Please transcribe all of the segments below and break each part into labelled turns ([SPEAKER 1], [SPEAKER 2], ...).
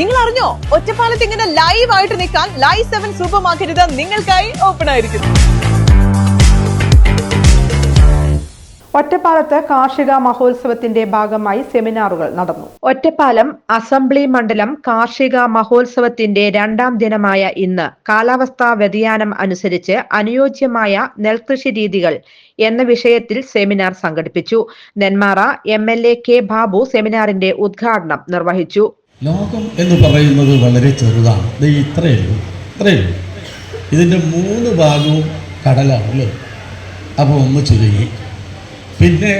[SPEAKER 1] നിങ്ങൾ അറിഞ്ഞോ ഒറ്റപ്പാലത്ത് ഇങ്ങനെ ലൈവ് ആയിട്ട് നിൽക്കാൻ ലൈവ് സെവൻ സൂപ്പർ മാർക്കറ്റ് നിങ്ങൾക്കായി ഓപ്പൺ ആയിരിക്കുന്നു.
[SPEAKER 2] ഒറ്റപ്പാലത്ത് കാർഷിക മഹോത്സവത്തിന്റെ ഭാഗമായി സെമിനാറുകൾ നടന്നു. ഒറ്റപ്പാലം അസംബ്ലി മണ്ഡലം കാർഷിക മഹോത്സവത്തിന്റെ രണ്ടാം ദിനമായ ഇന്ന് കാലാവസ്ഥാ വ്യതിയാനം അനുസരിച്ച് അനുയോജ്യമായ നെൽകൃഷി രീതികൾ എന്ന വിഷയത്തിൽ സെമിനാർ സംഘടിപ്പിച്ചു. Nenmara M L A K Babu സെമിനാറിന്റെ ഉദ്ഘാടനം നിർവഹിച്ചു.
[SPEAKER 3] ലോകം എന്ന് പറയുന്നത് വളരെ ചെറുതാണ്. ഇത് ഇത്രയേ ഉള്ളൂ ഇത്രയേ ഉള്ളൂ. ഇതിന്റെ മൂന്ന് ഭാഗവും കടലാണ് അപ്പോൾ ഒന്ന് ചുരുങ്ങി. പിന്നെ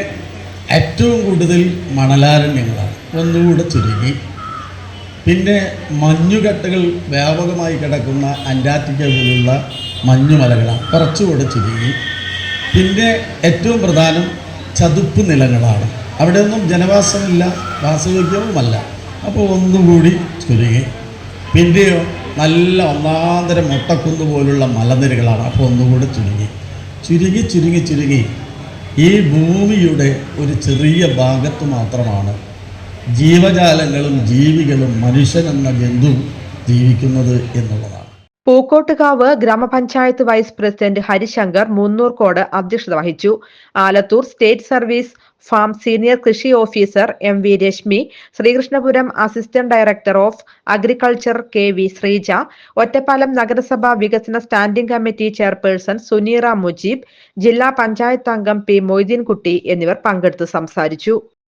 [SPEAKER 3] ഏറ്റവും കൂടുതൽ മണലാരണ്യങ്ങളാണ് ഒന്നുകൂടെ ചുരുങ്ങി. പിന്നെ മഞ്ഞുകെട്ടകൾ വ്യാപകമായി കിടക്കുന്ന അന്റാർട്ടിക്ക പോലുള്ള മഞ്ഞുമലകളാണ്. കുറച്ചുകൂടെ ചുരുങ്ങി. പിന്നെ ഏറ്റവും പ്രധാനം ചതുപ്പ് നിലങ്ങളാണ്. അവിടെയൊന്നും ജനവാസമില്ല വാസയോഗ്യവുമല്ല അപ്പോൾ ഒന്നും കൂടി ചുരുങ്ങി പിന്നെയോ നല്ല ഒന്നാന്തരം മുട്ടക്കുന്ന് പോലുള്ള മലനിരകളാണ്. അപ്പോൾ ഒന്നുകൂടി ചുരുങ്ങി ചുരുങ്ങി ചുരുങ്ങി ചുരുങ്ങി ഈ ഭൂമിയുടെ ഒരു ചെറിയ ഭാഗത്ത് മാത്രമാണ് ജീവജാലങ്ങളും ജീവികളും മനുഷ്യനെന്ന ജന്തു ജീവിക്കുന്നത് എന്നുള്ളതാണ്.
[SPEAKER 2] പൂക്കോട്ടുകാവ് ഗ്രാമപഞ്ചായത്ത് വൈസ് പ്രസിഡന്റ് ഹരിശങ്കർ മുന്നൂർക്കോട് അധ്യക്ഷത വഹിച്ചു. Alathur state service farm senior കൃഷി officer M V Rashmi Sreekrishnapuram assistant director of agriculture K V Sreeja Ottapalam നഗരസഭാ വികസന standing committee chairperson Suneera Mujeeb ജില്ലാ പഞ്ചായത്ത് അംഗം പി മൊയ്തീൻകുട്ടി എന്നിവർ പങ്കെടുത്ത് സംസാരിച്ചു.